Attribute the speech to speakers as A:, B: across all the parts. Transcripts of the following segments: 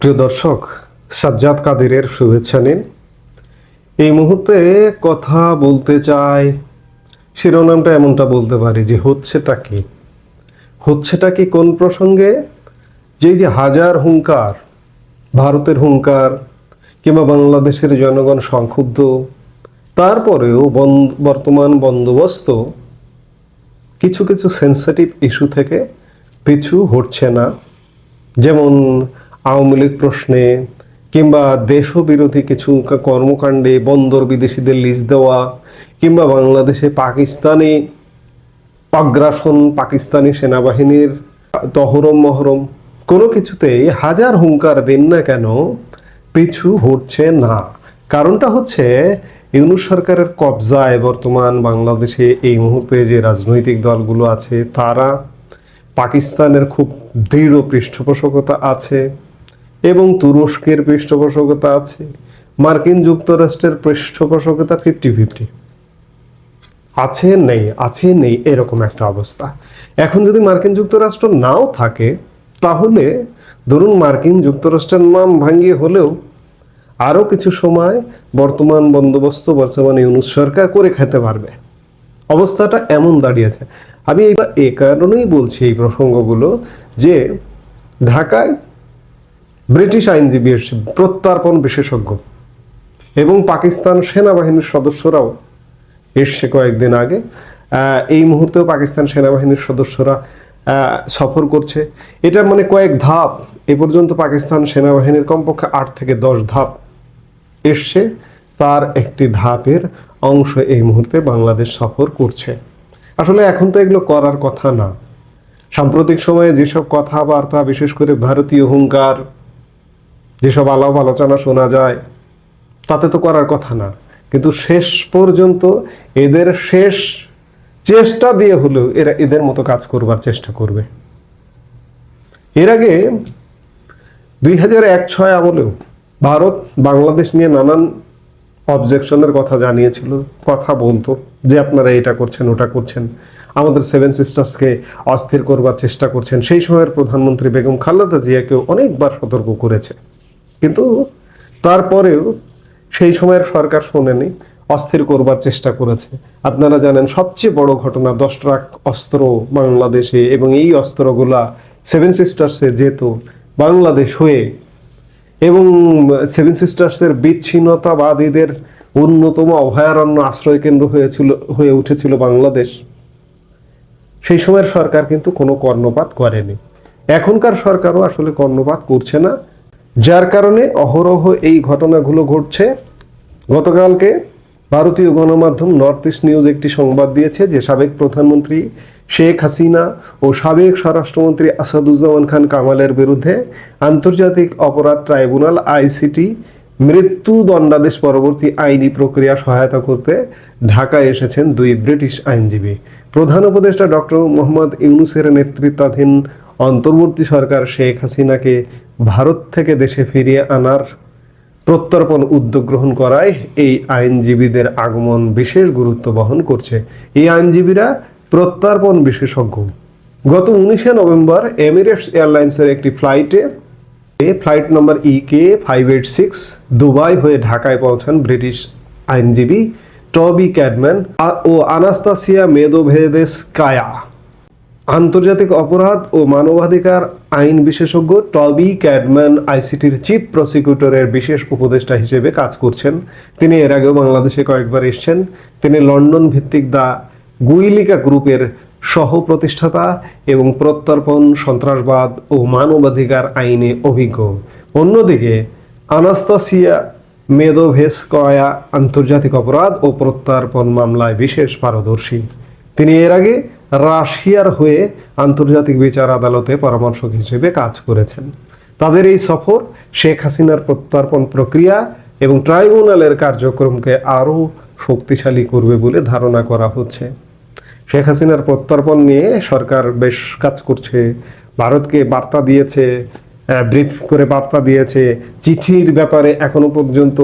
A: প্রিয় দর্শক, সাজ্জাদ কাদেরের শুভেচ্ছা নিন। এই মুহূর্তে কথা বলতে চাই, শিরোনামটা এমনটা বলতে পারি যে হচ্ছেটা কি? হচ্ছেটা কি কোন প্রসঙ্গে? যে যে হাজার হুঙ্কার, ভারতের হুঙ্কার কিংবা বাংলাদেশের জনগণ সংক্ষুব্ধ, তারপরেও বর্তমান বন্দোবস্ত, কিছু কিছু সেন্সিটিভ ইস্যু থেকে পিছু হটছে না। যেমন আওয়ামী লীগ প্রশ্নে কিংবা দেশবিরোধী কিছু কর্মকাণ্ডে বন্দর বিদেশিদের লিজ দেওয়া, কিংবা বাংলাদেশে পাকিস্তানি আগ্রাসন পাকিস্তানি সেনাবাহিনীর তহরম মহরম, কোনো কিছুতেই হাজার হুঙ্কার দিন না কেন পিছু হটছে না। কারণটা হচ্ছে ইউনুস সরকারের কবজায় বর্তমান বাংলাদেশে এই মুহূর্তে যে রাজনৈতিক দলগুলো আছে, তারা পাকিস্তানের খুব দৃঢ় পৃষ্ঠপোষকতা আছে। এবং তুরস্কের পৃষ্ঠপোষকতা আছে, মার্কিন যুক্তরাষ্ট্রের পৃষ্ঠপোষকতা ফিফটি ফিফটি আছে নেই আছে নেই, এরকম একটা অবস্থা। এখন যদি মার্কিন যুক্তরাষ্ট্র নাও থাকে, তাহলে ধরুন মার্কিন যুক্তরাষ্ট্রের নাম ভাঙিয়ে হলেও আরও কিছু সময় বর্তমান বন্দোবস্ত, বর্তমান ইউনুস সরকার করে খেতে পারবে। অবস্থাটা এমন দাঁড়িয়েছে। আমি এই কারণেই বলছি এই প্রসঙ্গগুলো যে ঢাকায় ব্রিটিশ আইনজীবী এসে প্রত্যার্পণ বিশেষজ্ঞ এবং পাকিস্তান সেনাবাহিনীর সদস্যরাও এসছে কয়েকদিন আগে। এই মুহূর্তেও পাকিস্তান সেনাবাহিনীর সদস্যরা সফর করছে। এটা মানে কয়েক ধাপ, এ পর্যন্ত পাকিস্তান সেনাবাহিনীর কমপক্ষে আট থেকে দশ ধাপ এসছে। তার একটি ধাপের অংশ এই মুহূর্তে বাংলাদেশ সফর করছে। আসলে এখন তো এগুলো করার কথা না। সাম্প্রতিক সময়ে যেসব কথাবার্তা, বিশেষ করে ভারতীয় হুঙ্কার যেসব আলাপ আলোচনা শোনা যায়, তাতে তো করার কথা না। কিন্তু শেষ পর্যন্ত এদের শেষ চেষ্টা দিয়ে হলেও এরা এদের মতো কাজ করবার চেষ্টা করবে। এর আগে দুই হাজার এক ছয় আমলেও ভারত বাংলাদেশ নিয়ে নানান অবজেকশনের কথা জানিয়েছিল, কথা বলতো, যে আপনারা এটা করছেন, ওটা করছেন, আমাদের সেভেন সিস্টার্সকে অস্থির করবার চেষ্টা করছেন। সেই সময়ের প্রধানমন্ত্রী বেগম খালেদা জিয়াকেও অনেকবার সতর্ক করেছে। কিন্তু তারপরেও সেই সময়ের সরকার শোনেনি, অস্থির করবার চেষ্টা করেছে। আপনারা জানেন, সবচেয়ে বড় ঘটনা দশ ট্রাক অস্ত্র বাংলাদেশে এবং এই অস্ত্রগুলা সেভেন সিস্টার্সে যেত বাংলাদেশ হয়ে এবং সেভেন সিস্টার্সের বিচ্ছিন্নতাবাদীদের অন্যতম অভয়ারণ্য আশ্রয় কেন্দ্র হয়েছিল, হয়ে উঠেছিল বাংলাদেশ, সেই সময়ের সরকার কিন্তু কোনো কর্ণপাত করেনি। এখনকার সরকারও আসলে কর্ণপাত করছে না। যার কারণে অহরহ এই ঘটনাগুলো ঘটছে। গতকালকে ভারতীয় গণমাধ্যম নর্থ ইস্ট নিউজ একটি সংবাদ দিয়েছে যে সাবেক প্রধানমন্ত্রী শেখ হাসিনা ও সাবেক স্বরাষ্ট্রমন্ত্রী আসাদুজ্জামান খান কামালের বিরুদ্ধে আন্তর্জাতিক অপরাধ ট্রাইব্যুনাল আইসিটি মৃত্যু দণ্ডাদেশ পরবর্তী আইনি প্রক্রিয়া সহায়তা করতে ঢাকায় এসেছেন দুই ব্রিটিশ আইনজীবী। প্রধান উপদেষ্টা ডক্টর মোহাম্মদ ইউনুসের নেতৃত্বাধীন অন্তর্বর্তী সরকার শেখ হাসিনাকে ভারত থেকে দেশে ফিরিয়ে আনার প্রত্যর্পণ উদ্যোগ গ্রহণ করায় এই আইনজীবীদের আগমন বিশেষ গুরুত্ব বহন করছে। এই আইনজীবীরা প্রত্যর্পণ বিশেষজ্ঞ। গত উনিশে নভেম্বর এমিরেটস এয়ারলাইন্সের একটি ফ্লাইটে flight number E K five eight six Dubai হয়ে ঢাকায় পৌঁছান ব্রিটিশ আইনজীবী টবি ক্যাডম্যান ও আনাস্তাসিয়া মেদোভেদেস কায়া। আন্তর্জাতিক অপরাধ ও মানবাধিকার আইন বিশেষজ্ঞ টবি ক্যাডম্যান আইসিটির চিফ প্রসিকিউটরের বিশেষ উপদেষ্টা হিসেবে কাজ করছেন। তিনি এর আগেও বাংলাদেশে কয়েকবার এসেছেন। তিনি লন্ডন ভিত্তিক দা গুইলিকা গ্রুপের সহ প্রতিষ্ঠাতা এবং প্রত্যর্পণ সন্ত্রাসবাদ ও মানবাধিকার আইনে অভিজ্ঞ। অন্যদিকে, আনাস্তাসিয়া মেদোভেসকয়া আন্তর্জাতিক অপরাধ ও প্রত্যর্পণ মামলায় বিশেষ পারদর্শী। তিনি এর আগে রাশিয়ার হয়ে আন্তর্জাতিক বিচার আদালতে পরামর্শক হিসেবে কাজ করেছেন। তাদের এই সফর শেখ হাসিনার প্রত্যর্পণ প্রক্রিয়া এবং ট্রাইব্যুনালের কার্যক্রমকে আরও শক্তিশালী করবে বলে ধারণা করা হচ্ছে। শেখ হাসিনার প্রত্যর্পণ নিয়ে সরকার বেশ কাজ করছে। ভারতকে বার্তা দিয়েছে ব্রিফ করে বার্তা দিয়েছে। চিঠির ব্যাপারে এখনও পর্যন্ত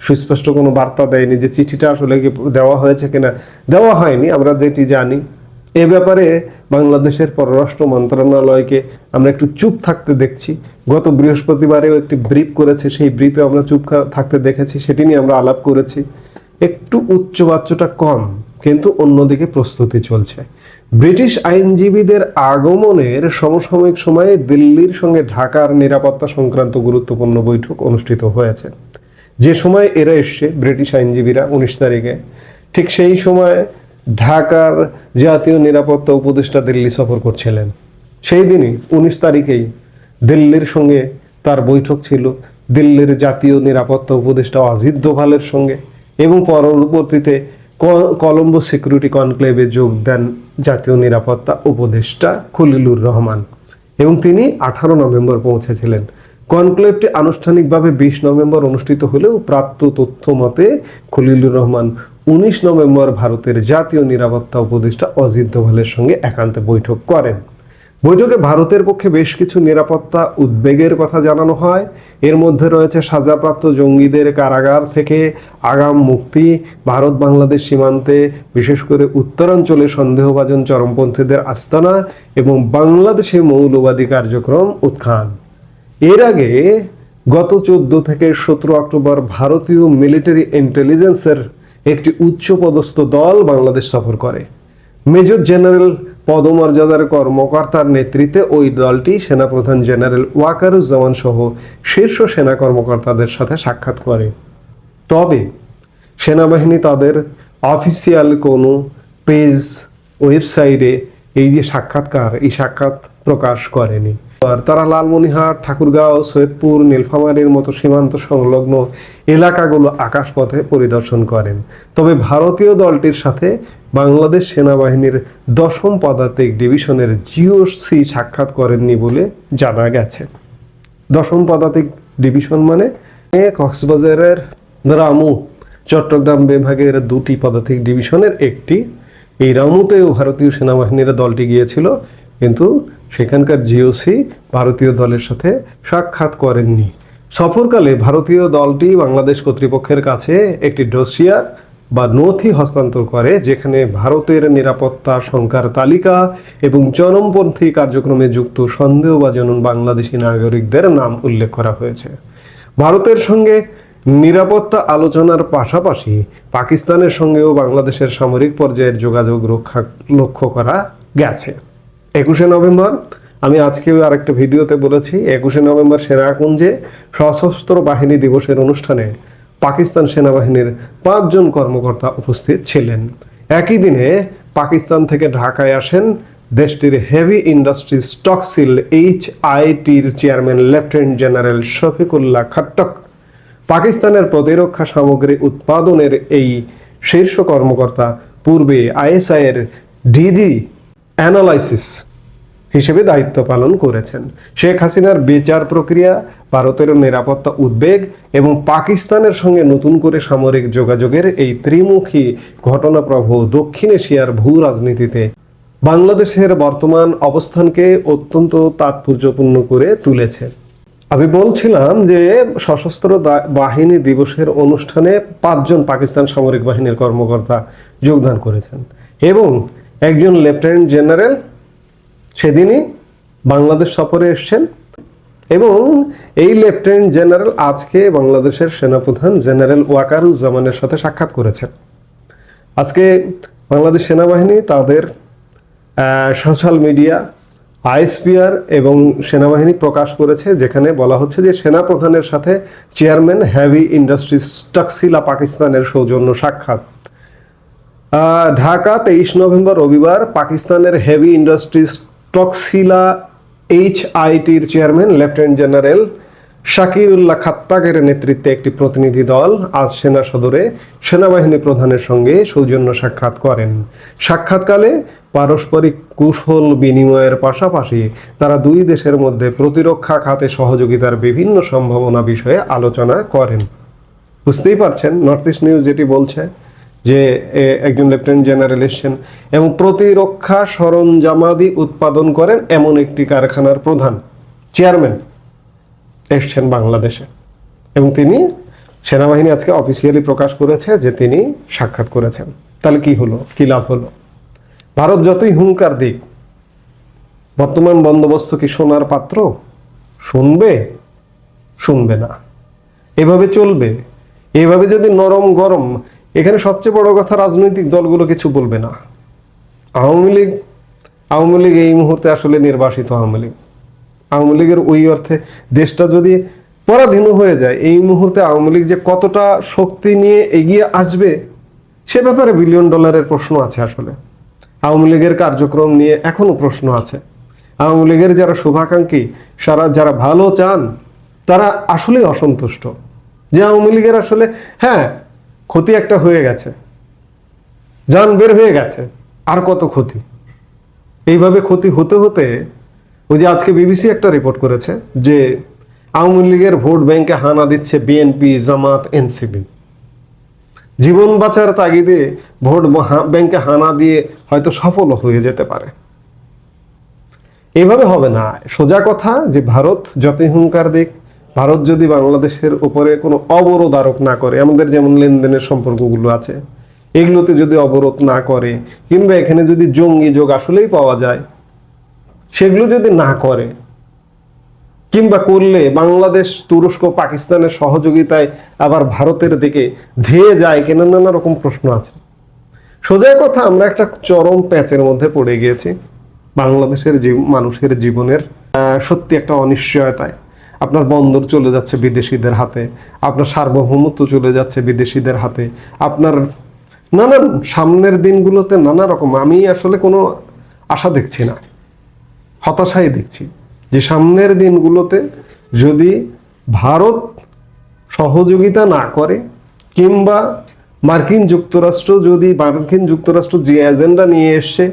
A: সুস্পষ্ট কোনো বার্তা দেয়নি যে চিঠিটা আসলে কি দেওয়া হয়েছে কিনা। দেওয়া হয়নি, আমরা যেটি জানি। এ ব্যাপারে বাংলাদেশের পররাষ্ট্র মন্ত্রণালয়কে আমরা একটু চুপ থাকতে দেখছি। গত বৃহস্পতিবারেও একটি ব্রিফ করেছে, সেই ব্রিফে আমরা চুপ থাকতে দেখেছি, সেটি নিয়ে আমরা আলাপ করেছি। একটু উচ্চবাচ্যটা কম, কিন্তু অন্যদিকে প্রস্তুতি চলছে। ব্রিটিশ আইনজীবীদের আগমনের সমসাময়িক সময়ে দিল্লির সঙ্গে ঢাকার নিরাপত্তা সংক্রান্ত গুরুত্বপূর্ণ বৈঠক অনুষ্ঠিত হয়েছে। যে সময় এরা এসছে, ব্রিটিশ আইনজীবীরা উনিশ তারিখে, ঠিক সেই সময় ঢাকার জাতীয় নিরাপত্তা উপদেষ্টা দিল্লি সফর করছিলেন। সেই দিনই, উনিশ তারিখেই দিল্লির সঙ্গে তার বৈঠক ছিল। দিল্লির জাতীয় নিরাপত্তা উপদেষ্টা অজিত দোভালের সঙ্গে এবং পরবর্তীতে কলম্বো সিকিউরিটি কনক্লেভে যোগ দেন জাতীয় নিরাপত্তা উপদেষ্টা খলিলুর রহমান। এবং তিনি আঠারো নভেম্বর পৌঁছেছিলেন। কনক্লেভটি আনুষ্ঠানিকভাবে বিশ নভেম্বর অনুষ্ঠিত হলেও প্রাপ্ত তথ্য মতে খলিলুর রহমান উনিশ নভেম্বর ভারতের জাতীয় নিরাপত্তা উপদেষ্টা অজিত দোভালের সঙ্গে একান্তে বৈঠক করেন। বৈঠকে ভারতের পক্ষে বেশ কিছু নিরাপত্তা উদ্বেগের কথা জানানো হয়। এর মধ্যে রয়েছে সাজাপ্রাপ্ত জঙ্গিদের কারাগার থেকে আগাম মুক্তি ভারত বাংলাদেশ সীমান্তে বিশেষ করে উত্তরাঞ্চলে সন্দেহভাজন চরমপন্থীদের আস্তানা এবং বাংলাদেশে মৌলবাদী কার্যক্রম উত্থান। এর আগে গত চোদ্দ থেকে সতেরো অক্টোবর ভারতীয় মিলিটারি ইন্টেলিজেন্সের একটি উচ্চপদস্থ দল বাংলাদেশ সফর করে। মেজর জেনারেল পদমর্যাদার কর্মকর্তার নেতৃত্বে ওই দলটি সেনাপ্রধান জেনারেল ওয়াকারুজ্জামান সহ শীর্ষ সেনা কর্মকর্তাদের সাথে সাক্ষাৎ করে। তবে সেনাবাহিনী তাদের অফিসিয়াল কোনো পেজ ওয়েবসাইটে এই যে সাক্ষাৎকার, এই সাক্ষাৎ প্রকাশ করেনি। তারা লালমনিরহাট, ঠাকুরগাঁও, সৈয়দপুর, নীলফামারীর মতো সীমান্ত সংলগ্ন এলাকাগুলো আকাশপথে পরিদর্শন করেন। তবে ভারতীয় দলটির সাথে বাংলাদেশ সেনাবাহিনীর দশম পদাতিক ডিভিশনের জিওসি সাক্ষাৎ করেননি বলে জানা গেছে। দশম পদাতিক ডিভিশন মানে কক্সবাজারের রামু, চট্টগ্রাম বিভাগের দুটি পদাতিক ডিভিশনের একটি। এই রামুতেও ভারতীয় সেনাবাহিনীর দলটি গিয়েছিল, কিন্তু সেখানকার জিওসি ভারতীয় দলের সাথে সাক্ষাৎ করেননি। সফরকালে ভারতীয় দলটি বাংলাদেশ কর্তৃপক্ষের কাছে একটি ডোসিয়ার বা নথি হস্তান্তর করে, যেখানে ভারতের নিরাপত্তা সংখ্যার তালিকা এবং চরমপন্থী কার্যক্রমে যুক্ত সন্দেহভাজন বাংলাদেশি নাগরিকদের নাম উল্লেখ করা হয়েছে। ভারতের সঙ্গে নিরাপত্তা আলোচনার পাশাপাশি পাকিস্তানের সঙ্গেও বাংলাদেশের সামরিক পর্যায়ের যোগাযোগ রক্ষা লক্ষ্য করা গেছে। একুশে নভেম্বর, আমি আজকেও আরেকটা ভিডিওতে বলেছি, একুশে নভেম্বর সেনাকুঞ্জে সশস্ত্র বাহিনী দিবসের অনুষ্ঠানে পাকিস্তান সেনাবাহিনীর পাঁচজন কর্মকর্তা উপস্থিত ছিলেন। একই দিনে পাকিস্তান থেকে ঢাকায় আসেন দেশটির heavy industry স্টকসিল H আইটির chairman lieutenant general Shafiqullah Khattak. পাকিস্তানের প্রতিরক্ষা সামগ্রী উৎপাদনের এই শীর্ষ কর্মকর্তা পূর্বে আইএসআই এর ডিজি অ্যানালাইসিস হিসেবে দায়িত্ব পালন করেছেন। শেখ হাসিনার বিচার প্রক্রিয়া, ভারতের নিরাপত্তা উদ্বেগ এবং পাকিস্তানের সঙ্গে নতুন করে সামরিক যোগাযোগের এই ত্রিমুখী ঘটনাপ্রবাহ দক্ষিণ এশিয়ার ভূ রাজনীতিতে বাংলাদেশের বর্তমান অবস্থানকে অত্যন্ত তাৎপর্যপূর্ণ করে তুলেছে। আমি বলছিলাম যে সশস্ত্র বাহিনী দিবসের অনুষ্ঠানে পাঁচজন পাকিস্তান সামরিক বাহিনীর কর্মকর্তা যোগদান করেছেন এবং একজন লেফটেন্যান্ট জেনারেল, সেদিনই বাংলাদেশ সফরে এসছেন এবং এই লেফটেন্যান্ট জেনারেল আজকে বাংলাদেশের সেনাপ্রধান জেনারেল ওয়াকারুজ্জামানের সাথে সাক্ষাৎ করেছেন। আজকে বাংলাদেশ সেনাবাহিনী তাদের সোশ্যাল মিডিয়া, আইএসপিআর এবং সেনাবাহিনী প্রকাশ করেছে, যেখানে বলা হচ্ছে যে সেনাপ্রধানের সাথে চেয়ারম্যান হ্যাভি ইন্ডাস্ট্রিজ টাকসিলা পাকিস্তানের সৌজন্য সাক্ষাৎ। ঢাকা তেইশ নভেম্বর রবিবার পাকিস্তানের হেভি ইন্ডাস্ট্রিজ টক্সিলা এইচ আইটির চেয়ারম্যান লেফটেন্যান্ট জেনারেল শাকিরুল্লাহ খাত্তাকের নেতৃত্বে একটি প্রতিনিধি দল আজ সেনা সদরে সেনাবাহিনী প্রধানের সঙ্গে সৌজন্য সাক্ষাৎ করেন। সাক্ষাৎকালে পারস্পরিক কুশল বিনিময়ের পাশাপাশি তারা দুই দেশের মধ্যে প্রতিরক্ষা খাতে সহযোগিতার বিভিন্ন সম্ভাবনা বিষয়ে আলোচনা করেন। বুঝতেই পারছেন, নর্থ ইস্ট নিউজ যেটি বলছে যে একজন লেফটেন্যান্ট জেনারেল এসছেন এবং প্রতিরক্ষা সরঞ্জামাদি উৎপাদন করেন এমন একটি কারখানার প্রধান, চেয়ারম্যান এসছেন বাংলাদেশে। এবং তিনি সেনাবাহিনী আজকে অফিসিয়ালি প্রকাশ করেছে যে তিনি সাক্ষাৎ করেছেন। তাহলে কি হলো? কি লাভ হলো? ভারত যতই হুঙ্কার দিক, বর্তমান বন্দোবস্ত কি শোনার পাত্র? শুনবে? শুনবে না। এভাবে চলবে? এভাবে যদি নরম গরম এখানে সবচেয়ে বড় কথা রাজনৈতিক দলগুলো কিছু বলবে না। আওয়ামী লীগ আওয়ামী লীগ এই মুহূর্তে আসলে নির্বাসিত আওয়ামী লীগ। আওয়ামী লীগের ওই অর্থে দেশটা যদি পরাধীন হয়ে যায়, এই মুহূর্তে আওয়ামী লীগ যে কতটা শক্তি নিয়ে এগিয়ে আসবে, সে ব্যাপারে বিলিয়ন ডলারের প্রশ্ন আছে আসলে। আওয়ামী লীগের কার্যক্রম নিয়ে এখনও প্রশ্ন আছে। আওয়ামী লীগের যারা শুভাকাঙ্ক্ষী, সারা যারা ভালো চান, তারা আসলেই অসন্তুষ্ট। যে আওয়ামী লীগের আসলে হ্যাঁ ক্ষতি একটা হয়ে গেছে। যান বের হয়ে গেছে, আর কত ক্ষতি? এইভাবে ক্ষতি হতে হতে ওই যে আজকে বিবিসি একটা রিপোর্ট করেছে যে আওয়ামী লীগের ভোট ব্যাংকে হানা দিচ্ছে বিএনপি জামাত এনসিপি জীবন বাঁচার তাগিদে ভোট ব্যাংকে হানা দিয়ে হয়তো সফল হয়ে যেতে পারে। এভাবে হবে না। সোজা কথা যে ভারত যতই হুঙ্কার দিক ভারত যদি বাংলাদেশের উপরে কোনো অবরোধ আরোপ না করে, আমাদের যেমন লেনদেনের সম্পর্কগুলো আছে, এগুলোতে যদি অবরোধ না করে, কিংবা এখানে যদি জঙ্গি যোগ আসলেই পাওয়া যায়, সেগুলো যদি না করে, কিংবা করলে বাংলাদেশ, তুরস্ক, পাকিস্তানের সহযোগিতায় আবার ভারতের দিকে ধেয়ে যায় কেন নানা রকম প্রশ্ন আছে। সোজা কথা, আমরা একটা চরম প্যাচের মধ্যে পড়ে গিয়েছি। বাংলাদেশের মানুষের জীবনের সত্যি একটা অনিশ্চয়তায়। আপনার বন্দর চলে যাচ্ছে বিদেশিদের হাতে, আপনার সার্বভৌমত্ব চলে যাচ্ছে বিদেশিদের হাতে। আপনার নানান সামনের দিনগুলোতে নানা রকম, আমি আসলে কোনো আশা দেখছি না, হতাশাই দেখছি যে সামনের দিনগুলোতে যদি ভারত সহযোগিতা না করে, কিংবা মার্কিন যুক্তরাষ্ট্র যদি, মার্কিন যুক্তরাষ্ট্র যে এজেন্ডা নিয়ে এসছে,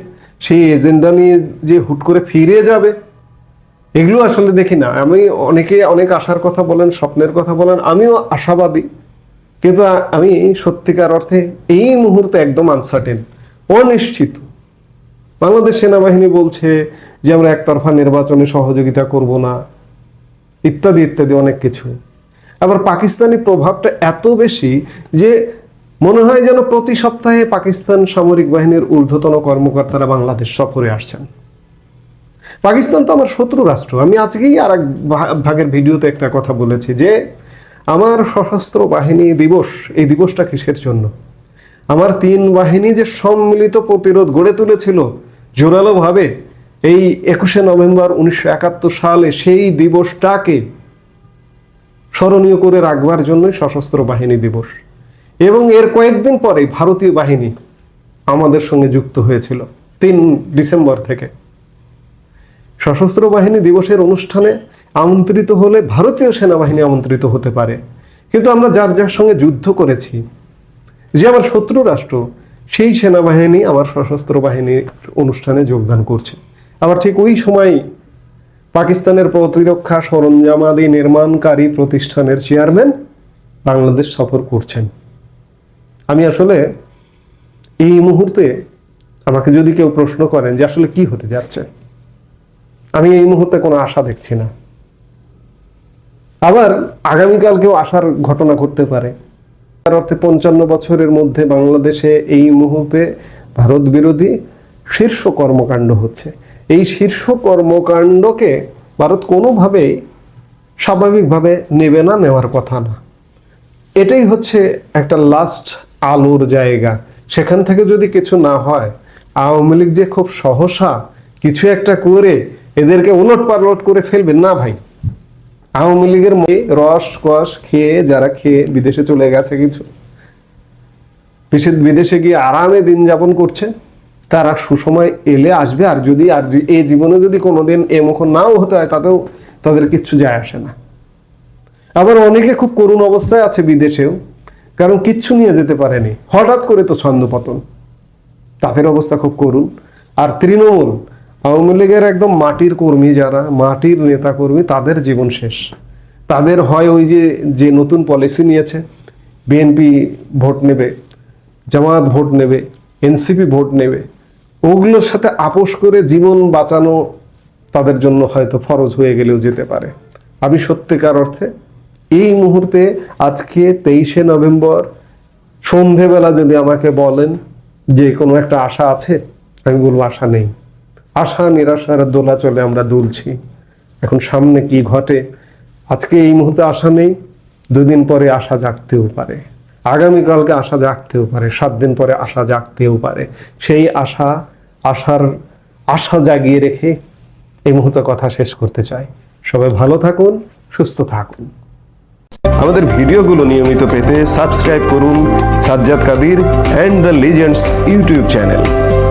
A: সেই এজেন্ডা নিয়ে যে হুট করে ফিরে যাবে এগুলো আসলে দেখি না। আমি অনেকে অনেক আশার কথা বলেন, স্বপ্নের কথা বলেন, আমিও আশাবাদী। কিন্তু আমি সত্যিকার অর্থে এই মুহূর্তে একদম আনসার্টেন অনিশ্চিত। বাংলাদেশ সেনাবাহিনী বলছে যে আমরা একতরফা নির্বাচনে সহযোগিতা করব না, ইত্যাদি ইত্যাদি অনেক কিছু। আবার পাকিস্তানি প্রভাবটা এত বেশি যে মনে হয় যেন প্রতি সপ্তাহে পাকিস্তান সামরিক বাহিনীর ঊর্ধ্বতন কর্মকর্তারা বাংলাদেশ সফরে আসছেন। পাকিস্তান তো আমার শত্রু রাষ্ট্র। আমি আজকেই আর এক ভাগের ভিডিওতে একটা কথা বলেছি যে, আমার সশস্ত্র বাহিনী দিবস, এই দিবসটা কিসের জন্য? আমার তিন বাহিনী যে সম্মিলিত প্রতিরোধ গড়ে তুলেছিল, জোরালোভাবে এই একুশে নভেম্বর উনিশশো একাত্তর সালে সেই দিবসটাকে স্মরণীয় করে রাখবার জন্যই সশস্ত্র বাহিনী দিবস। এবং এর কয়েকদিন পরে ভারতীয় বাহিনী আমাদের সঙ্গে যুক্ত হয়েছিল, তিন ডিসেম্বর থেকে। সশস্ত্র বাহিনী দিবসের অনুষ্ঠানে আমন্ত্রিত হলে ভারতীয় সেনাবাহিনী আমন্ত্রিত হতে পারে। কিন্তু আমরা যার যার সঙ্গে যুদ্ধ করেছি, যে আমার শত্রু রাষ্ট্র, সেই সেনাবাহিনী আমার সশস্ত্র বাহিনীর অনুষ্ঠানে যোগদান করছে। আবার ঠিক ওই সময় পাকিস্তানের প্রতিরক্ষা সরঞ্জামাদি নির্মাণকারী প্রতিষ্ঠানের চেয়ারম্যান বাংলাদেশ সফর করছেন। আমি আসলে এই মুহূর্তে আমাকে যদি কেউ প্রশ্ন করেন যে আসলে কি হতে যাচ্ছে আমি এই মুহূর্তে কোনো আশা দেখছি না। আবার আগামীকালকেও আসার ঘটনা ঘটতে পারে। তার অর্থে পঞ্চান্ন বছরের মধ্যে বাংলাদেশে এই মুহূর্তে ভারত বিরোধী শীর্ষ কর্মকাণ্ড হচ্ছে। এই শীর্ষ কর্মকাণ্ডকে ভারত কোনোভাবেই স্বাভাবিকভাবে নেবে না, নেওয়ার কথা না। এটাই হচ্ছে একটা লাস্ট আলোর জায়গা। সেখান থেকে যদি কিছু না হয়, আওয়ামী লীগ যে খুব সহসা কিছু একটা করে এদেরকে উলট পালট করে ফেলবেন। না ভাই। আওয়ামী লীগের রস কস খেয়ে যারা খেয়ে বিদেশে চলে গেছে কিছু বিদেশে গিয়ে আরামে দিন যাপন করছে, তারা সুসময় এলে আসবে। আর যদি, আর এই জীবনে যদি কোনোদিন এ মুখ নাও হতে হয়, তাতেও তাদের কিচ্ছু যায় আসে না। আবার অনেকে খুব করুণ অবস্থায় আছে বিদেশেও, কারণ কিচ্ছু নিয়ে যেতে পারেনি। হঠাৎ করে তো ছন্দপতন। তাদের অবস্থা খুব করুণ। আর তৃণমূল আওয়ামী লীগের একদম মাটির কর্মী যারা, মাটির নেতা কর্মী তাদের জীবন শেষ। তাদের হয় ওই যে যে নতুন পলিসি নিয়েছে বিএনপি ভোট নেবে, জামাত ভোট নেবে এনসিপি ভোট নেবে, ওগুলোর সাথে আপোষ করে জীবন বাঁচানো তাদের জন্য হয়তো ফরজ হয়ে গেলেও যেতে পারে। আমি সত্যিকার অর্থে এই মুহূর্তে আজকে তেইশে নভেম্বর, সন্ধেবেলা যদি আমাকে বলেন যে কোনো একটা আশা আছে, আমি বলব আশা নেই। আশা, নিরাশার দোলা চলে আমরা দুলছি। এখন সামনে কি ঘটে? আজকে এই মুহূর্তে আশা নেই, দুদিন পরে আশা জাগতেও পারে। আগামীকালকে আশা জাগতেও পারে, সাত দিন পরে আশা জাগতেও পারে। সেই আশা, আশার আশা জাগিয়ে রেখে এই মুহূর্তে কথা শেষ করতে চাই। সবাই ভালো থাকুন, সুস্থ থাকুন।
B: আমাদের ভিডিওগুলো নিয়মিত পেতে সাবস্ক্রাইব করুন Sajjad Kadir and the legends YouTube channel.